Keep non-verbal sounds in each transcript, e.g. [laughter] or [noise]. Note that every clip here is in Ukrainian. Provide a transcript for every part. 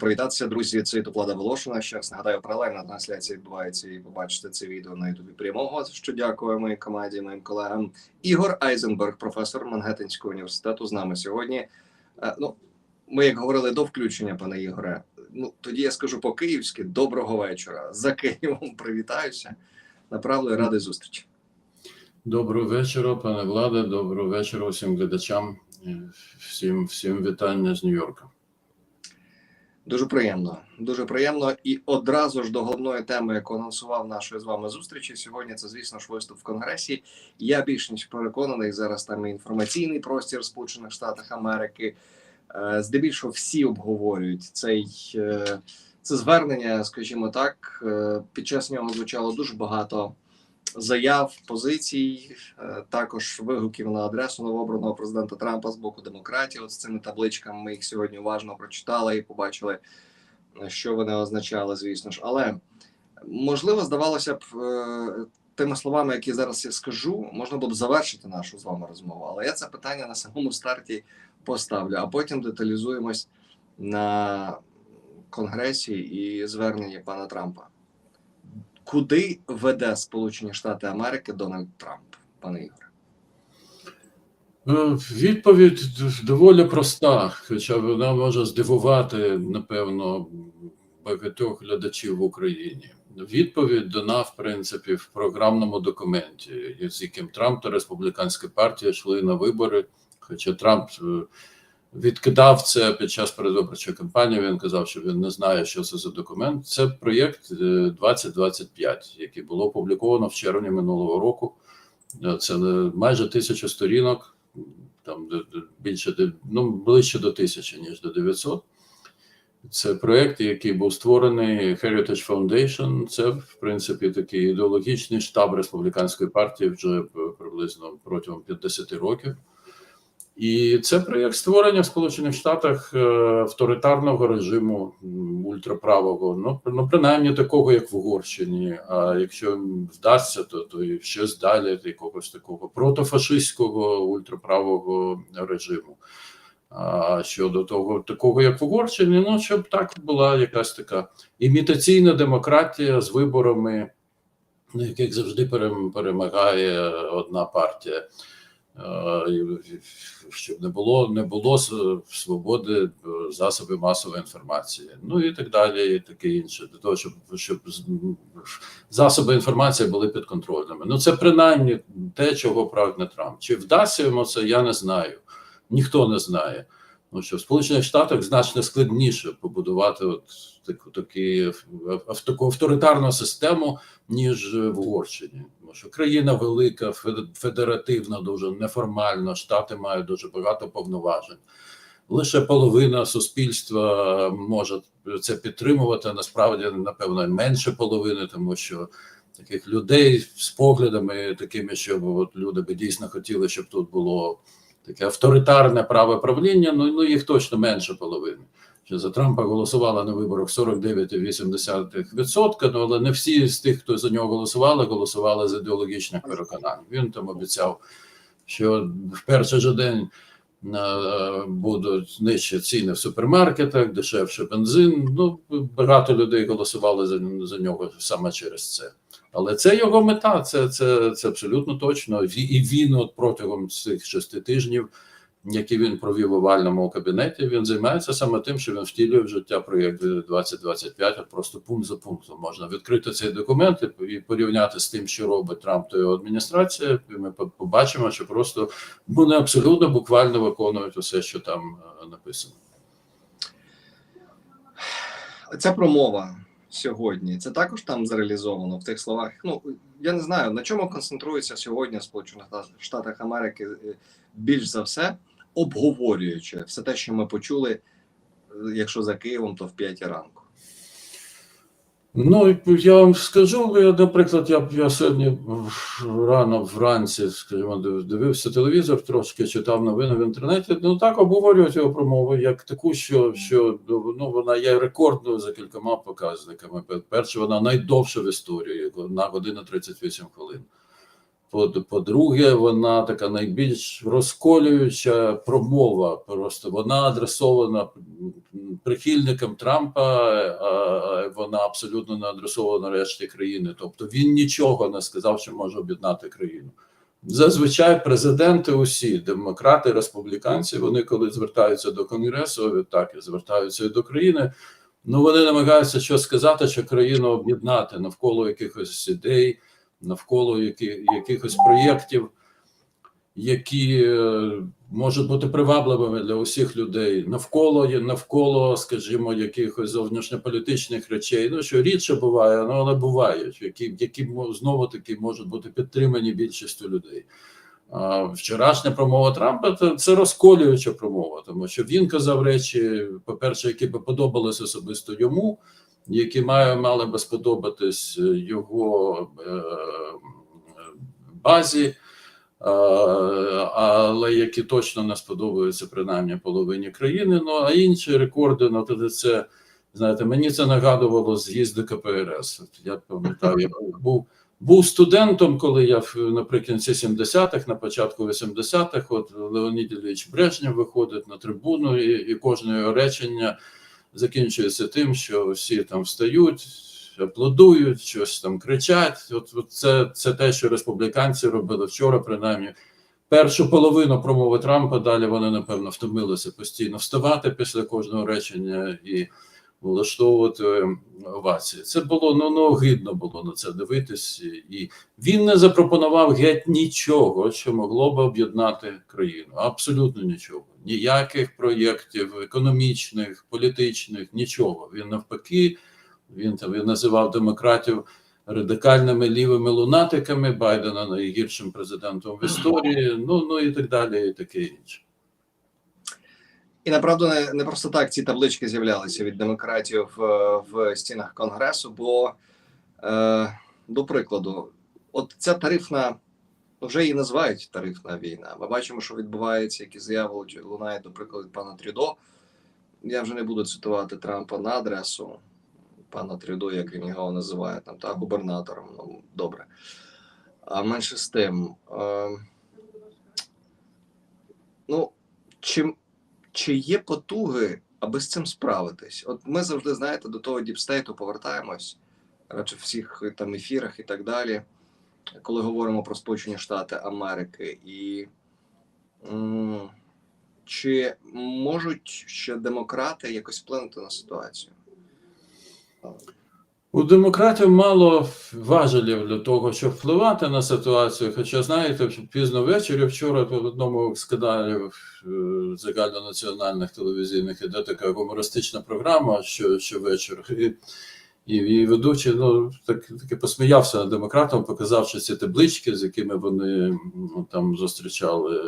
привітатися, друзі. Це Влада Волошина. Ще раз нагадаю, паралельна трансляція відбувається і побачите це відео на Ютубі прямого. Що дякую моїй команді, моїм колегам. Ігор Айзенберг, професор Мангеттенського університету, з нами сьогодні. Е, Ну, ми як говорили до включення, пане Ігоре. Ну тоді я скажу по-київськи доброго вечора. За Києвом привітаюся. Направду і радий зустрічі. Доброго вечора, пане Владе. Доброго вечора усім глядачам. Е, Всім, всім вітання з Нью-Йорка. Дуже приємно, дуже приємно. І одразу ж до головної теми, яку анонсував нашої з вами зустрічі сьогодні. Це звісно ж виступ в Конгресі. Я більш ніж переконаний зараз. Там і інформаційний простір Сполучених Штатах Америки. Е, Здебільшого всі обговорюють цей е, це звернення, скажімо так. Е, Під час нього звучало дуже багато заяв, позицій, е, також вигуків на адресу новообраного президента Трампа з боку демократів. От з цими табличками ми їх сьогодні уважно прочитали і побачили, що вони означали, звісно ж. Але можливо, здавалося б, е, тими словами, які зараз я скажу, можна було б завершити нашу з вами розмову. Але я це питання на самому старті поставлю, а потім деталізуємось на конгресі і зверненні пана Трампа. Куди веде Сполучені Штати Америки Дональд Трамп, пане Ігоре? Е, Відповідь доволі проста, хоча вона може здивувати, напевно, багатьох глядачів в Україні. Відповідь дана, в принципі, в програмному документі, з яким Трамп та республіканська партія йшли на вибори. Хоча Трамп е, відкидав це під час передвиборчої кампанії. Він казав, що він не знає, що це за документ. Це проєкт е, 2025, який було опубліковано в червні минулого року. Е, Це е, майже тисяча сторінок, там більше ну ближче до тисячі, ніж до 900. Це проєкт, який був створений Heritage Foundation. Це, в принципі, такий ідеологічний штаб республіканської партії вже приблизно протягом 50 років. І це проєкт створення в Сполучених Штатах е, авторитарного режиму ультраправого, ну, ну принаймні такого, як в Угорщині. А якщо вдасться, то, то і щось далі якогось такого протофашистського ультраправого режиму. А щодо того, такого як в Угорщині, ну щоб так була якась така імітаційна демократія з виборами, на яких завжди перемагає одна партія. Е, щоб не було не було свободи засоби засобів масової інформації, ну і так далі, і таке інше, для того, щоб щоб засоби інформації були підконтрольними. Ну це принаймні те, чого прагне Трамп. Чи вдасться йому це, я не знаю. Ніхто не знає. Ну що в Сполучених Штатах значно складніше побудувати от таку такі таку авторитарну систему, ніж в Угорщині. Тому що країна велика, фе- федеративна, дуже неформальна. Штати мають дуже багато повноважень. Лише половина суспільства може це підтримувати. Насправді, напевно, менше половини, тому що таких людей з поглядами, такими, що от люди би дійсно хотіли, щоб тут було таке авторитарне право правління. Ну, ну їх точно менше половини. Що за Трампа голосувала на виборах 49,8%, ну, але не всі з тих, хто за нього голосували, голосували з ідеологічних переконань. Він там обіцяв, що в перший же день будуть нижчі ціни в супермаркетах, дешевше бензин. Ну, багато людей голосували за, за нього саме через це. Але це його мета, це, це, це абсолютно точно. І він от протягом цих шести тижнів, які він провів в овальному кабінеті, він займається саме тим, що він втілює в життя проєкт 2025, от просто пункт за пунктом можна відкрити цей документ і- порівняти з тим, що робить Трамп та його адміністрація. І ми побачимо, що просто вони абсолютно буквально виконують усе, що там е, написано. Ця промова сьогодні це також там зреалізовано в тих словах. Ну я не знаю на чому концентрується сьогодні в Сполучених Штатах Америки е, більш за все, обговорюючи все те, що ми почули, якщо за Києвом, то в п'ятій ранку. Ну, я вам скажу, я, наприклад, я, я сьогодні рано вранці, скажімо, дивився телевізор, трошки читав новини в інтернеті. Ну так обговорюють його промову як таку, що, що ну, вона є рекордною за кількома показниками. Перше, вона найдовша в історії, на година 38 хвилин. По- По-друге, вона така найбільш розколююча промова. Просто вона адресована прихильникам Трампа, а вона абсолютно не адресована решті країни. Тобто він нічого не сказав, що може об'єднати країну. Зазвичай президенти усі, демократи, республіканці, вони коли звертаються до конгресу, так і звертаються і до країни. Ну вони намагаються щось сказати, що країну об'єднати навколо якихось ідей, навколо які, якихось проєктів, які е, можуть бути привабливими для усіх людей, навколо навколо, скажімо, якихось зовнішньополітичних речей. Ну що рідше буває, ну але бувають, які, які знову таки можуть бути підтримані більшістю людей. Вчорашня промова Трампа це, розколююча промова, тому що він казав речі, по-перше, які би подобались особисто йому, які має, мали би сподобатись його е, базі, е, але які точно не сподобаються принаймні половині країни. Ну а інші рекорди, тоді це знаєте, мені це нагадувало з'їзди КПРС. Я пам'ятаю, я був. Був студентом, коли я наприкінці 70-х, на початку 80-х, от Леонід Ілліч Брежнєв виходить на трибуну, і, і кожне речення закінчується тим, що всі там встають, аплодують, щось там кричать. От, от це, це те, що республіканці робили вчора, принаймні. Першу половину промови Трампа далі вони, напевно, втомилися постійно вставати після кожного речення і влаштовувати е, овації. Це було ну, ну огидно було на це дивитись, і він не запропонував геть нічого, що могло би об'єднати країну. Абсолютно нічого. Ніяких проєктів економічних, політичних, нічого. Він навпаки, він він називав демократів радикальними лівими лунатиками, Байдена найгіршим президентом в історії. Ну ну і так далі, і таке інше. І направду не, не просто так ці таблички з'являлися від демократів е, в стінах конгресу. Бо, е, до прикладу, от ця тарифна, вже її називають тарифна війна. Ми бачимо, що відбувається, які заяви лунають, від пана Трюдо. Я вже не буду цитувати Трампа на адресу пана Трюдо, як він його називає, там та губернатором. Ну добре. А менше з тим. Е, ну, чим чи є потуги, аби з цим справитись? От ми завжди знаєте до того діпстейту повертаємось, радше в всіх там ефірах і так далі, коли говоримо про Сполучені Штати Америки, і чи можуть ще демократи якось вплинути на ситуацію? У демократів мало важелів для того, щоб впливати на ситуацію. Хоча, знаєте, пізно ввечері вчора в одному з каналів е, загальнонаціональних телевізійних іде така гумористична програма що, щовечора. І, і, і ведучий ну, так, таки посміявся над демократом, показавши ці таблички, з якими вони ну, там зустрічали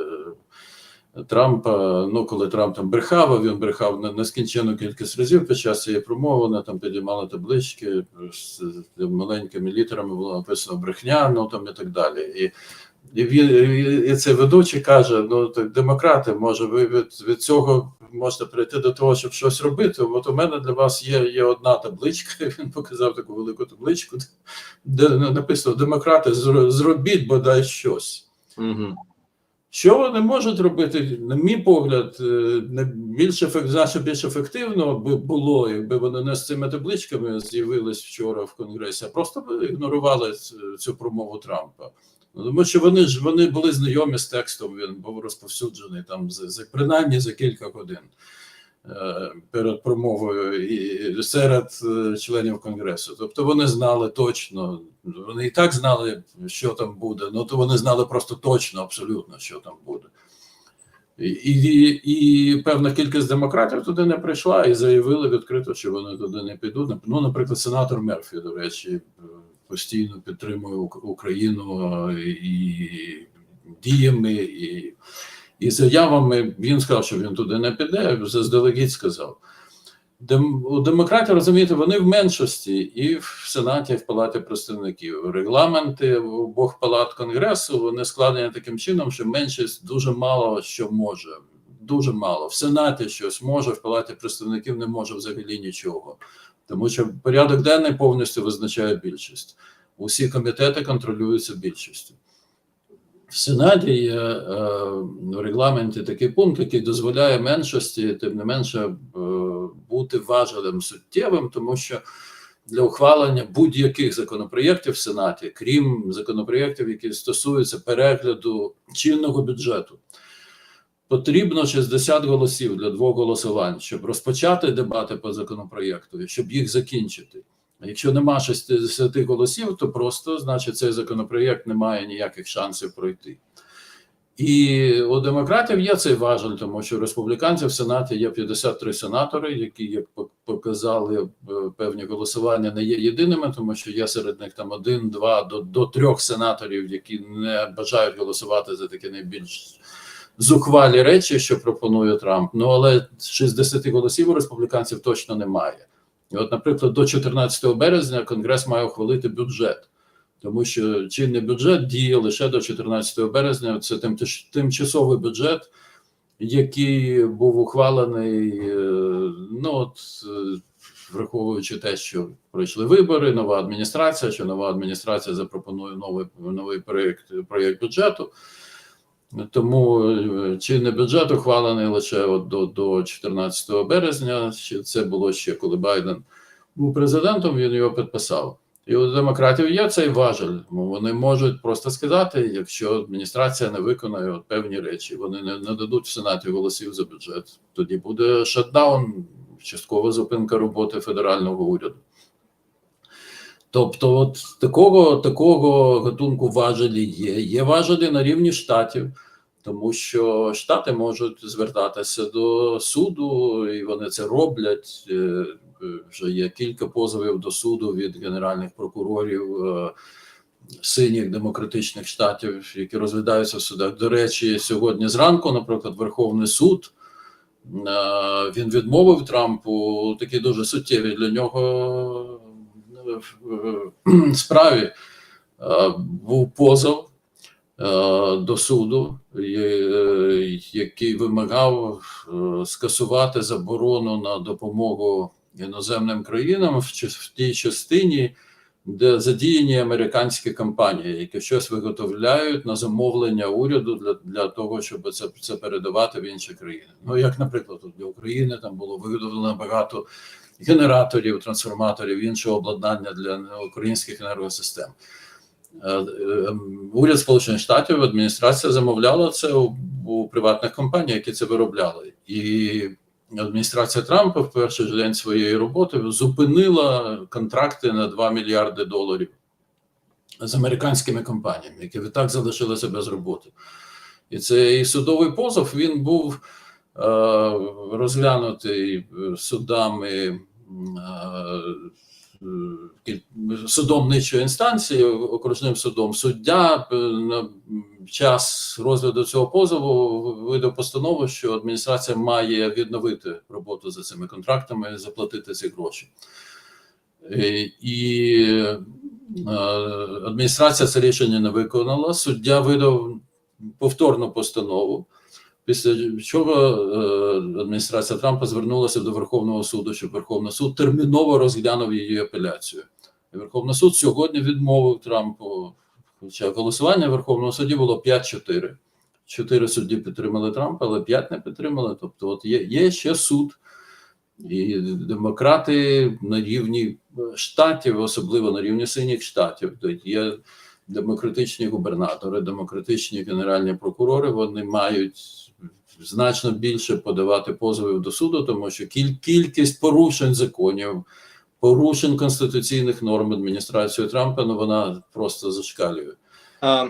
Трампа. Ну, коли Трамп там брехав, а він брехав на нескінченну кількість разів під час цієї промови, вони там підіймали таблички з маленькими літерами було написано брехня, ну там і так далі. І, і він і цей ведучий каже: ну так демократи, може, ви від, від цього можете прийти до того, щоб щось робити. От у мене для вас є, є одна табличка. Він показав таку велику табличку, де написано: демократи, зробіть бодай щось. Угу. Що вони можуть робити, на мій погляд, е, більш значно більш ефективно би було, якби вони не з цими табличками з'явились вчора в Конгресі, а просто би ігнорували цю промову Трампа. Тому що вони ж вони були знайомі з текстом, він був розповсюджений там за принаймні за кілька годин е, перед промовою і серед е, членів конгресу. Тобто вони знали точно, вони і так знали, що там буде. Ну то вони знали просто точно, абсолютно, що там буде. І, і, і певна кількість демократів туди не прийшла і заявили відкрито, що вони туди не підуть. Ну, наприклад, сенатор Мерфі, до речі, постійно підтримує Україну і діями, і, і заявами. Він сказав, що він туди не піде, заздалегідь сказав. Дем, у демократів, розумієте, вони в меншості і в Сенаті, і в Палаті представників. Регламенти обох палат Конгресу вони складені таким чином, що меншість дуже мало що може. Дуже мало. В Сенаті щось може, в Палаті представників не може взагалі нічого. Тому що порядок денний повністю визначає більшість. Усі комітети контролюються більшістю. В Сенаті є е, в регламенті такий пункт, який дозволяє меншості, тим не менше, е, бути важелем суттєвим, тому що для ухвалення будь-яких законопроєктів в Сенаті, крім законопроєктів, які стосуються перегляду чинного бюджету, потрібно 60 голосів для двох голосувань, щоб розпочати дебати по законопроєкту щоб їх закінчити. А якщо нема 60 голосів, то просто значить цей законопроєкт не має ніяких шансів пройти. І у демократів є цей важель, тому що у республіканців в Сенаті є 53 сенатори, які, як показали е, певні голосування, не є єдиними, тому що є серед них там один, два до, до трьох сенаторів, які не бажають голосувати за такі найбільш зухвалі речі, що пропонує Трамп. Ну але 60 голосів у республіканців точно немає. І от, наприклад, до 14 березня Конгрес має ухвалити бюджет, тому що чинний бюджет діє лише до 14 березня. Це тимчасовий бюджет, який був ухвалений, е, ну от е, враховуючи те, що пройшли вибори, нова адміністрація, що нова адміністрація запропонує новий новий проєкт проєкт бюджету. Тому е, чинний бюджет ухвалений лише от до, до 14 березня. Це було ще коли Байден був президентом. Він його підписав. І у демократів є цей важель. Вони можуть просто сказати, якщо адміністрація не виконає от певні речі, вони не, не дадуть в сенаті голосів за бюджет. Тоді буде шатдаун, часткова зупинка роботи федерального уряду. Тобто, от такого такого гатунку важелі є. Є важелі на рівні штатів, тому що штати можуть звертатися до суду, і вони це роблять. Е, Вже є кілька позовів до суду від генеральних прокурорів е, синіх демократичних штатів, які розглядаються в судах. До речі, сьогодні зранку, наприклад, Верховний суд. е, Він відмовив Трампу такі дуже суттєві для нього справі е, був позов е, до суду, який вимагав е, скасувати заборону на допомогу іноземним країнам в тій частині, де задіяні американські компанії, які щось виготовляють на замовлення уряду для, для того, щоб це, це передавати в інші країни. Ну як, наприклад, для України там було виготовлено багато генераторів, трансформаторів, іншого обладнання для українських енергосистем. Е, е, Уряд Сполучених Штатів, адміністрація замовляла це у, приватних компаній, які це виробляли. І адміністрація Трампа в перший день своєї роботи зупинила контракти на 2 мільярди доларів з американськими компаніями, які відтак залишилися без роботи. І цей судовий позов він був розглянутий е, судами е, судом нижчої інстанції, окружним судом. Суддя е, на час розгляду цього позову видав постанову, що адміністрація має відновити роботу за цими контрактами заплатити ці гроші. Е, І е, адміністрація це рішення не виконала. Суддя видав повторну постанову. Після чого е, адміністрація Трампа звернулася до Верховного суду, щоб Верховний суд терміново розглянув її апеляцію. І Верховний суд сьогодні відмовив Трампу. Хоча голосування в Верховному суді було 5-4. Чотири судді підтримали Трампа, але п'ять не підтримали. Тобто, от є, є ще суд, і демократи на рівні штатів, особливо на рівні синіх штатів, то є демократичні губернатори, демократичні генеральні прокурори, вони мають значно більше подавати позовів до суду, тому що кіль- кількість порушень законів, порушень конституційних норм адміністрації Трампа, ну вона просто зашкалює. А,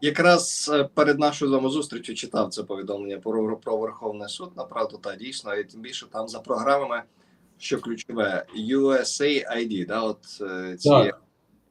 якраз е, перед нашою вами зустрічю читав це повідомлення про, про Верховний суд. Направду, та дійсно, і тим більше там за програмами, що ключове USAID, да, от е, ці Так.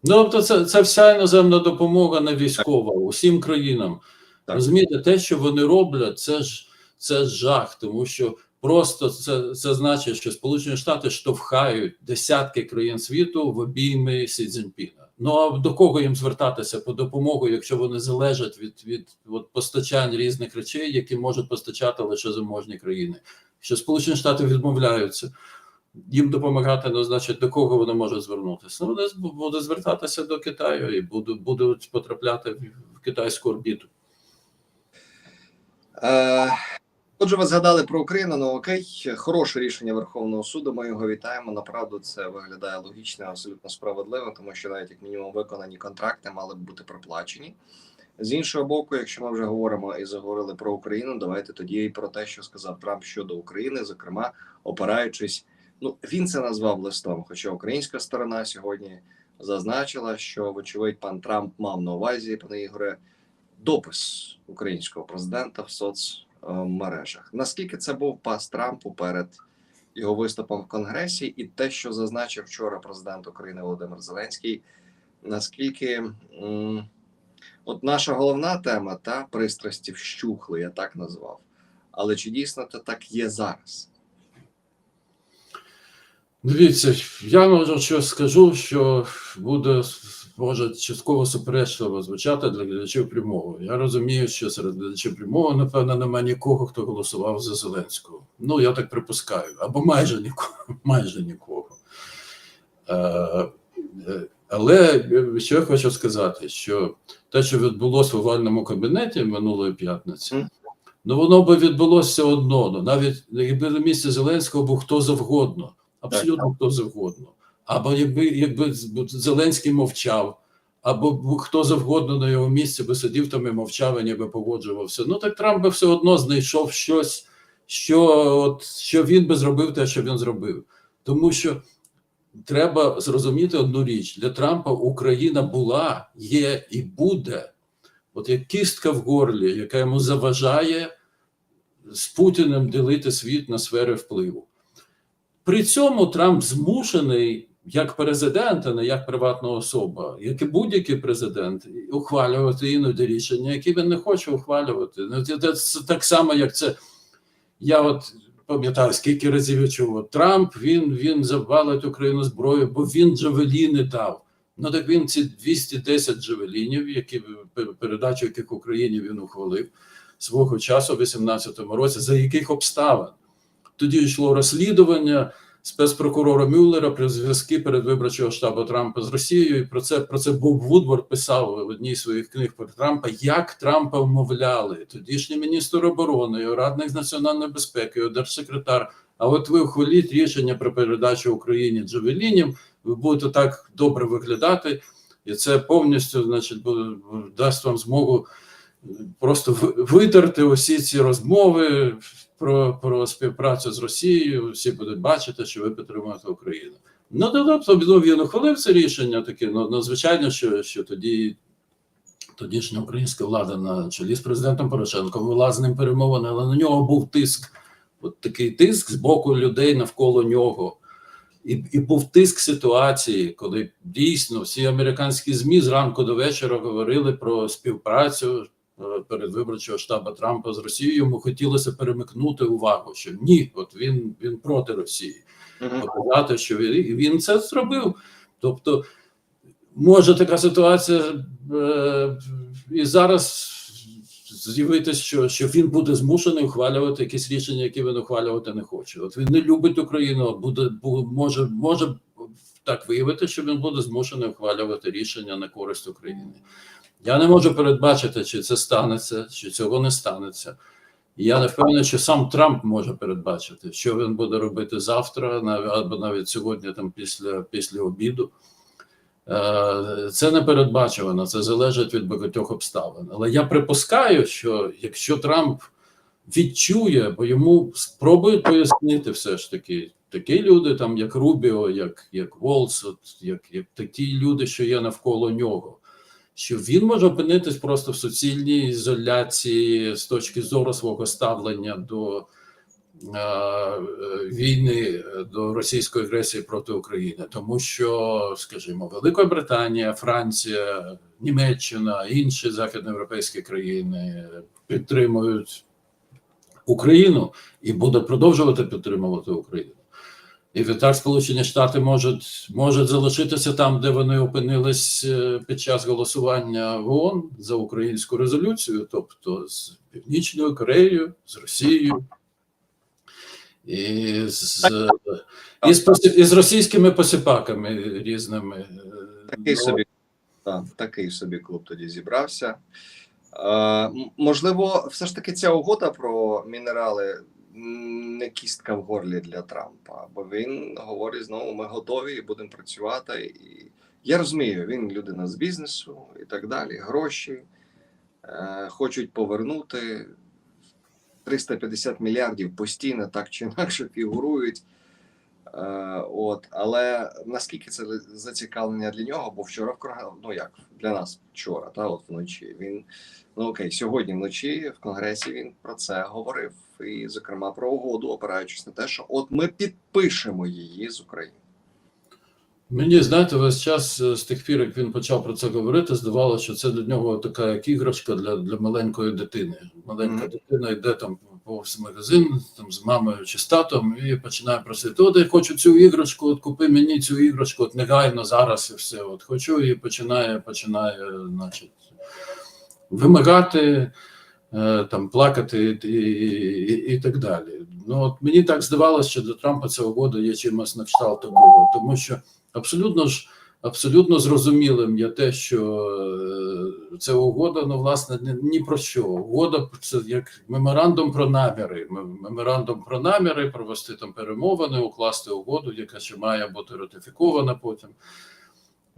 Ну, тобто, це, це вся іноземна допомога не військова усім країнам. Розумієте, те, що вони роблять, це ж це жах, тому що просто це, це значить, що Сполучені Штати штовхають десятки країн світу в обійми Сі Цзіньпіна. Ну а до кого їм звертатися по допомогу, якщо вони залежать від, від от, постачань різних речей, які можуть постачати лише заможні країни? Що Сполучені Штати відмовляються їм допомагати, ну, значить, до кого вони можуть звернутися? Ну, вони будуть звертатися до Китаю і будуть, будуть потрапляти в- китайську орбіту. Е, Отже, ви згадали про Україну. Ну окей, хороше рішення Верховного суду. Ми його вітаємо. Направду це виглядає логічно, абсолютно справедливо, тому що навіть як мінімум виконані контракти мали б бути проплачені. З іншого боку, якщо ми вже говоримо і заговорили про Україну, давайте тоді і про те, що сказав Трамп щодо України, зокрема, опираючись. Ну він це назвав листом. Хоча українська сторона сьогодні зазначила, що вочевидь пан Трамп мав на увазі, пане Ігоре, допис українського президента в соцмережах. Наскільки це був пас Трампу перед його виступом в Конгресі, і те, що зазначив вчора президент України Володимир Зеленський, наскільки от наша головна тема та пристрасті вщухли, я так назвав. Але чи дійсно це так є зараз? Дивіться, я що скажу, що буде може частково суперечливо звучати для глядачів прямого. Я розумію, що серед глядачів прямого, напевно, немає нікого, хто голосував за Зеленського. Ну, я так припускаю, або майже нікого. [laughs] Майже нікого. Е, е, Але що я хочу сказати, що те, що відбулося в овальному кабінеті минулої п'ятниці, ну воно би відбулося одно. Ну, навіть якби на місці Зеленського був хто завгодно, абсолютно хто завгодно. Або якби, якби Зеленський мовчав, або хто завгодно на його місці би сидів там і мовчав і ніби погоджувався. Ну так Трамп би все одно знайшов щось, що, от, що він би зробив те, що він зробив. Тому що треба зрозуміти одну річ: для Трампа Україна була, є і буде. От як кістка в горлі, яка йому заважає з Путіним ділити світ на сфери впливу. При цьому Трамп змушений як президент, а не як приватна особа, як і будь-який президент, ухвалювати іноді рішення, які він не хоче ухвалювати. Ну, це, так само, як це. Я от пам'ятаю, скільки разів я чув, Трамп він, він завалить Україну зброю, бо він джавеліни дав. Ну так він ці 210 джавелінів, які передачу яких Україні він ухвалив свого часу, в 18-му році, за яких обставин. Тоді йшло розслідування спецпрокурора Мюллера при зв'язки передвиборчого штабу Трампа з Росією. І про це про це Боб Вудвард писав в одній з своїх книг про Трампа, як Трампа вмовляли тодішній міністр оборони, радник з національної безпеки, держсекретар. А от ви ухваліть рішення про передачу Україні Джавелінів, ви будете так добре виглядати, і це повністю, значить, буде, дасть вам змогу просто витерти усі ці розмови про про співпрацю з Росією. Всі будуть бачити, що ви підтримуєте Україну. Ну тобто він ухвалив це рішення таке. Ну, ну звичайно, що що тоді тодішня українська влада на чолі з президентом Порошенком вела з ним перемовини, але на нього був тиск. От такий тиск з боку людей навколо нього. І і був тиск ситуації, коли дійсно всі американські змі зранку до вечора говорили про співпрацю передвиборчого штабу Трампа з Росією. Йому хотілося перемикнути увагу, що ні, от він він проти Росії, показати, що він він це зробив. Тобто, може така ситуація е, і зараз з'явитися, що що він буде змушений ухвалювати якісь рішення, які він ухвалювати не хоче. От він не любить Україну, буде може, може так виявити, що він буде змушений ухвалювати рішення на користь України. Я не можу передбачити, чи це станеться, чи цього не станеться. Я не впевнений, що сам Трамп може передбачити, що він буде робити завтра, або навіть сьогодні, там після після обіду. Це не передбачувано, це залежить від багатьох обставин. Але я припускаю, що якщо Трамп відчує, бо йому спробують пояснити все ж таки, такі люди, там як Рубіо, як як Волс, як, як такі люди, що є навколо нього що він може опинитись просто в суцільній ізоляції з точки зору свого ставлення до е, війни до російської агресії проти України, тому що, скажімо, Велика Британія, Франція, Німеччина, інші західноєвропейські країни підтримують Україну і будуть продовжувати підтримувати Україну. І відтак Сполучені Штати можуть можуть залишитися там, де вони опинились під час голосування в ООН за українську резолюцію, тобто з Північною Кореєю, з Росією і з, і з, і з російськими посіпаками різними. Такий собі, так, такий собі клуб тоді зібрався. Е, можливо, все ж таки ця угода про мінерали не кістка в горлі для Трампа, бо він говорить знову: ми готові і будемо працювати. І я розумію, він людина з бізнесу і так далі. Гроші е, хочуть повернути 350 мільярдів постійно так чи інакше фігурують. Е, от, але наскільки це зацікавлення для нього? Бо вчора в Конгресі, ну як для нас вчора, та от вночі він ну окей, сьогодні вночі в Конгресі він про це говорив, і зокрема про угоду, опираючись на те, що от ми підпишемо її з України. Мені знаєте, весь час е, з тих пір, як він почав про це говорити, здавалося, що це для нього така як іграшка для, для маленької дитини. Маленька Мгм. дитина йде там повз магазин там з мамою чи з татом і починає просити: от я хочу цю іграшку, от купи мені цю іграшку, от негайно зараз і все. От хочу, і починає, починає, значить, вимагати. е, Там плакати і, і, і, так далі. Ну от мені так здавалося, що для Трампа ця угода є чимось на кшталт такого, тому що абсолютно ж абсолютно зрозумілим є те, що е, це угода, ну власне ні, про що. Угода це як меморандум про наміри. Мем- Меморандум про наміри, провести там перемовини, укласти угоду, яка ще має бути ратифікована потім.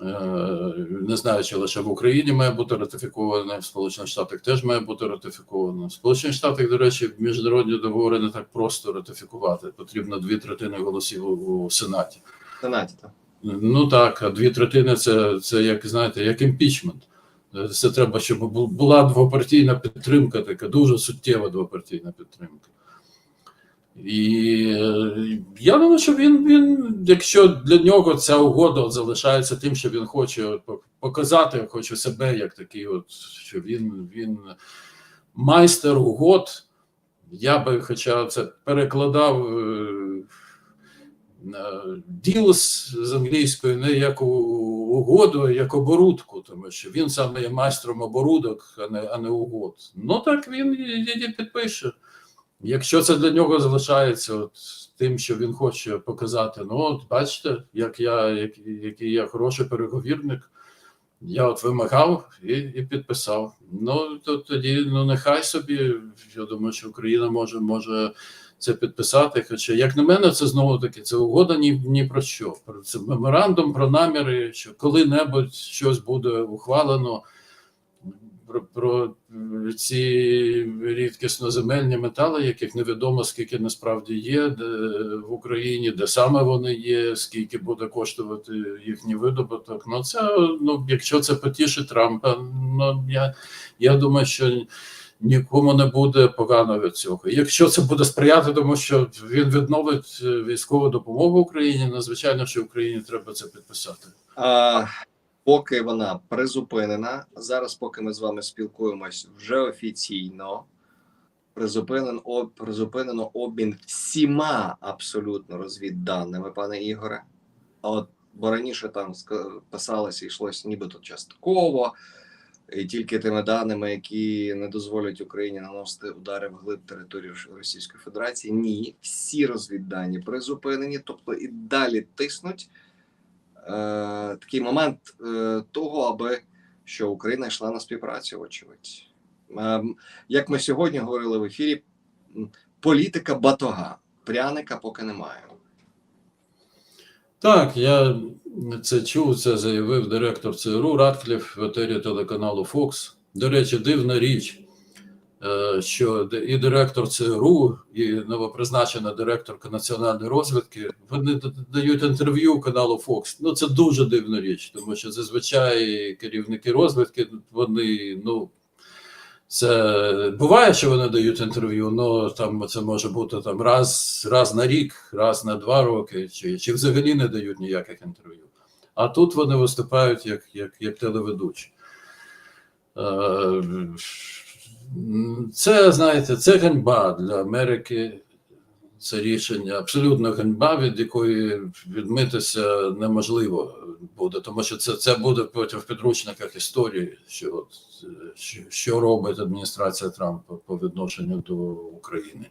Е, Не знаю, чи лише в Україні має бути ратифікована, в Сполучених Штатах теж має бути ратифікована. В Сполучених Штатах, до речі, міжнародні договори не так просто ратифікувати. Потрібно дві третини голосів у Сенаті. Сенаті так. Ну так, а дві третини це, це як знаєте, як імпічмент. Це треба, щоб була двопартійна підтримка, така дуже суттєва двопартійна підтримка. І е, я думаю, що він, він, якщо для нього ця угода залишається тим, що він хоче показати, хоче себе як такий, от, що він, він майстер угод. Я би, хоча це перекладав е, діл з, з англійської не як у- угоду, а як оборудку, тому що він саме є майстром оборудок, а не, а не угод. Ну так він і підпише. Якщо це для нього залишається от тим, що він хоче показати, ну от бачите, як я, як, який я хороший переговірник, я от вимагав і, і підписав. Ну то тоді ну нехай собі. Я думаю, що Україна може може це підписати. Хоча, як на мене, це знову таки це угода ні, ні про що. Це меморандум про наміри, що коли-небудь щось буде ухвалено про, про ці рідкісноземельні метали, яких невідомо скільки насправді є в Україні, де саме вони є, скільки буде коштувати їхній видобуток. Ну це ну, якщо це потішить Трампа, ну я, я думаю, що нікому не буде погано від цього. Якщо це буде сприяти, тому що він відновить е, військову допомогу Україні, надзвичайно, що Україні треба це підписати. А, поки вона призупинена, зараз, поки ми з вами спілкуємось, вже офіційно призупинен, об, призупинено обмін всіма абсолютно розвідданими, пане Ігоре. А от бо раніше там писалося, йшлося нібито частково, і тільки тими даними, які не дозволять Україні наносити удари в глиб території Російської Федерації. Ні, всі розвіддані призупинені, тобто і далі тиснуть е, такий момент е, того, аби що Україна йшла на співпрацю, вочевидь. Е, як ми сьогодні говорили в ефірі, політика батога, пряника поки немає. Так, я це чув, це заявив директор ЦРУ Радкліф в етері телеканалу Fox. До речі, дивна річ, е, що і директор ЦРУ, і новопризначена директорка національної розвідки вони дають інтерв'ю каналу Fox. Ну це дуже дивна річ, тому що зазвичай керівники розвідки вони ну. Це буває, що вони дають інтерв'ю, але там це може бути там раз, раз на рік, раз на два роки, чи, чи взагалі не дають ніяких інтерв'ю. А тут вони виступають як, як, як телеведучі. Е, Це, знаєте, це ганьба для Америки. Це рішення абсолютно ганьба, від якої відмитися неможливо буде, тому що це, це буде потім в підручниках історії, що, от, що, що робить адміністрація Трампа по відношенню до України.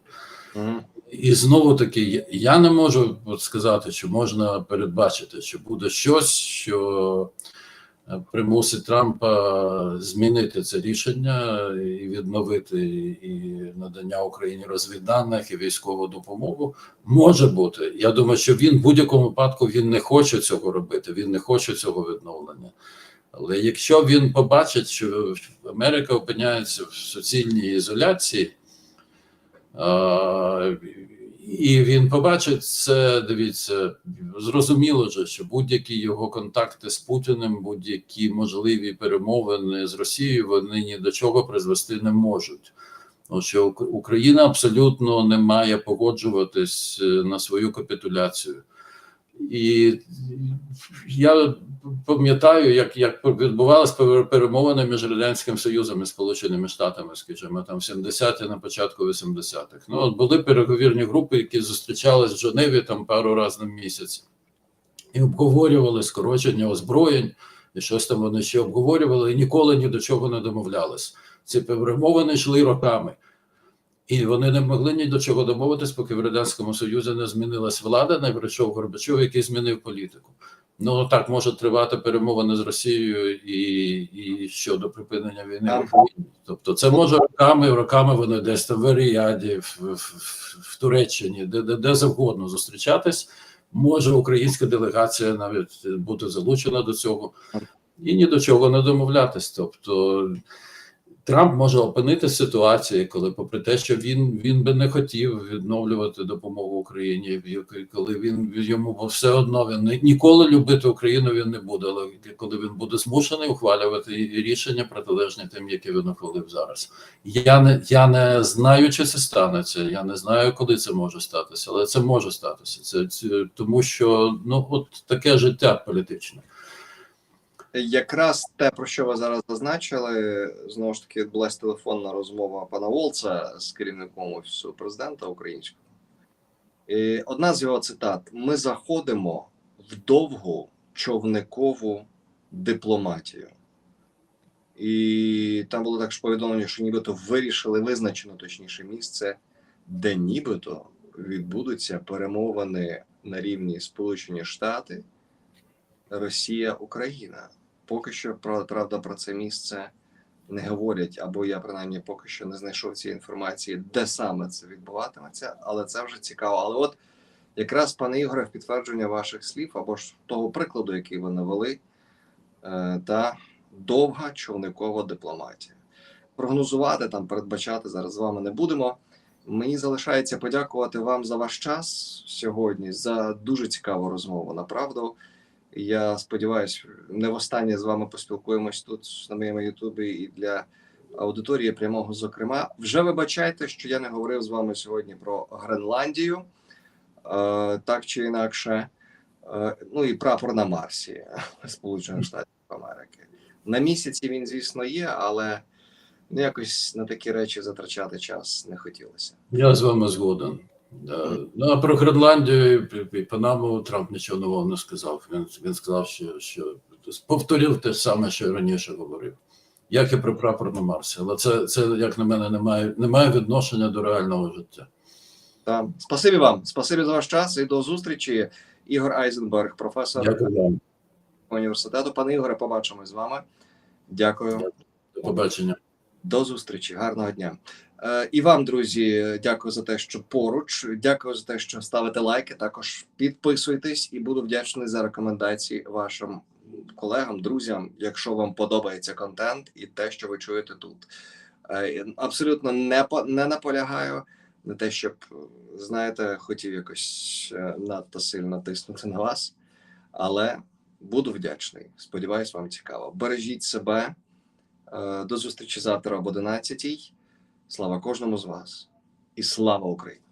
Угу. І знову таки, я- не можу сказати, що можна передбачити, що буде щось, що примусить Трампа змінити це рішення і відновити і надання Україні розвідданих і військову допомогу. Може бути. Я думаю, що він в будь-якому випадку він не хоче цього робити, він не хоче цього відновлення. Але якщо він побачить, що Америка опиняється в суцільній ізоляції, а, і він побачить це, дивіться, зрозуміло же, що будь-які його контакти з Путіним, будь-які можливі перемовини з Росією, вони ні до чого призвести не можуть. Тому що Україна абсолютно не має погоджуватись е, на свою капітуляцію. І я пам'ятаю, як, як відбувалися пере- перемовини між Радянським Союзом і Сполученими Штатами, скажімо, там в 70-ті на початку 80-х. Ну, от були переговірні групи, які зустрічались в Женеві там пару разів на місяць і обговорювали скорочення озброєнь, і щось там вони ще обговорювали, і ніколи ні до чого не домовлялись. Ці перемовини йшли роками. І вони не могли ні до чого домовитись, поки в Радянському Союзі не змінилась влада, не прийшов Горбачов, який змінив політику. Ну так може тривати перемовини з Росією і, і щодо припинення війни в Україні. Тобто, це може роками, роками вони десь там в Ріаді, в, в, в, в Туреччині, де, де, де завгодно зустрічатись. Може українська делегація навіть бути залучена до цього і ні до чого не домовлятись. Тобто Трамп може опинитися в ситуації, коли, попри те, що він, він би не хотів відновлювати допомогу Україні, коли він йому все одно він ні- ніколи любити Україну він не буде, але коли він буде змушений ухвалювати рішення протилежні тим, які він ухвалив зараз. Я не я не знаю, чи це станеться. Я не знаю, коли це може статися, але це може статися. Це, це тому, що ну от таке життя політичне. Якраз те, про що ви зараз зазначили, знову ж таки відбулася телефонна розмова пана Волца з керівником офісу президента українського. І одна з його цитат: ми заходимо в довгу човникову дипломатію. І там було також повідомлення, що нібито вирішили визначено точніше місце, де нібито відбудуться перемовини на рівні Сполучені Штати, Росія, Україна. Поки що правда про це місце не говорять, або я принаймні поки що не знайшов цієї інформації, де саме це відбуватиметься, але це вже цікаво. Але от якраз, пане Ігоре, в підтвердження ваших слів або ж того прикладу, який ви навели, е, та довга човникова дипломатія. Прогнозувати там, передбачати зараз з вами не будемо. Мені залишається подякувати вам за ваш час сьогодні, за дуже цікаву розмову. Направду. Я сподіваюся, не востаннє з вами поспілкуємось тут на моєму Ютубі і для аудиторії прямого. Зокрема, вже вибачайте, що я не говорив з вами сьогодні про Гренландію, е, так чи інакше. Е, ну і прапор на Марсі [laughs] Сполучених Штатів Америки. На місяці він, звісно, є, але ну, якось на такі речі затрачати час не хотілося. Я з вами згоден. Да. Ну, а про Гренландію і- Панаму Трамп нічого нового не сказав. Він, він сказав, що, що повторив те саме, що раніше говорив. Як і про прапор на Марсі. Але це, це як на мене, не має, не має відношення до реального життя. Та спасибі вам, спасибі за ваш час і до зустрічі. Ігор Айзенберг, професор Дякую університету. Пане Ігоре, побачимось з вами. Дякую. До побачення. До зустрічі, гарного дня. Е, і вам, друзі, дякую за те, що поруч. Дякую за те, що ставите лайки. Також підписуйтесь і буду вдячний за рекомендації вашим колегам, друзям, якщо вам подобається контент і те, що ви чуєте тут. Е, абсолютно не не наполягаю на те, щоб знаєте, хотів якось е, надто сильно тиснути на вас, але буду вдячний. Сподіваюсь, вам цікаво. Бережіть себе. Е, До зустрічі завтра об 11. Слава кожному з вас і слава Україні!